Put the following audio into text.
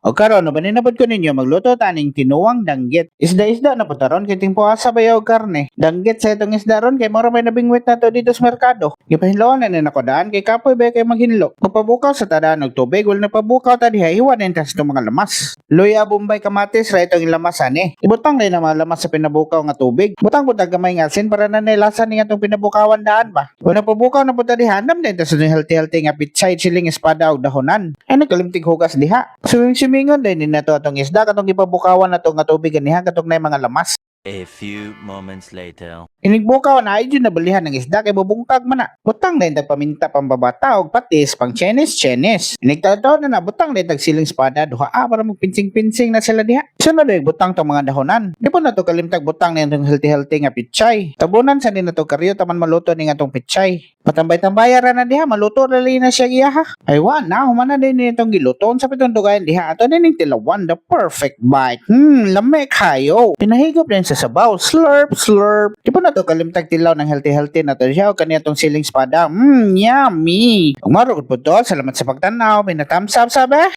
O karon no baninabot ko ninyo magluto taning tinuwang danggit. Isda-isda na putaron kay ting puasa bayaw karne. Danggit sa itong isda ron kay mura may nabingwit na to dito sa merkado. Gipahinlaon na ni nakodaan kay kapoy ba kay maghinlo. Mapabukaw sa tadaan og tubig wala na pabukaw ta diha iwan na tas itong mga lamas. Luya bombay kamatis ra itong lamas ani. Ibutang rin na mga lamas sa pinabukaw nga tubig. Butang ko gamay nga asin para na nilasa niya itong pinabukawan daan ba. Wala pabukaw na punta diha nam din tas yung healthy healthy nga pitsay siling espada og dahonan. Ay nagkalimtig hugas diha. Swimming swimingon din ni nato atong isda katong ipabukawan nato nga tubig ganiha katong na mga lamas. A few moments later. Inigbukaw na ay dyan nabalihan ng isda kay bubungkag man na. Butang na yung paminta pambabata og patis pang chenis chenis. Inigtataw na na butang na yung siling espada duha ah para magpinsing-pinsing na sila diha. Sunod na butang tong mga dahonan. Di po na to kalimtag butang na yung healthy-healthy nga pichay. Tabunan sa din na to karyo taman maluto ni nga tong pichay. Matambay-tambaya ra na diha maluto na na siya giyaha. Ay wa na humana din ni itong giluton sa pitong dugayan diha ato na ning tilawan the perfect bite. Hmm, lame kayo. Pinahigop din sa sabaw. Slurp, slurp. Di po na to kalimtag tilaw ng healthy-healthy na to siya o kaniya tong siling espada. Hmm, yummy. Kung marugod po to, salamat sa pagtanaw. May na thumbs up sabi.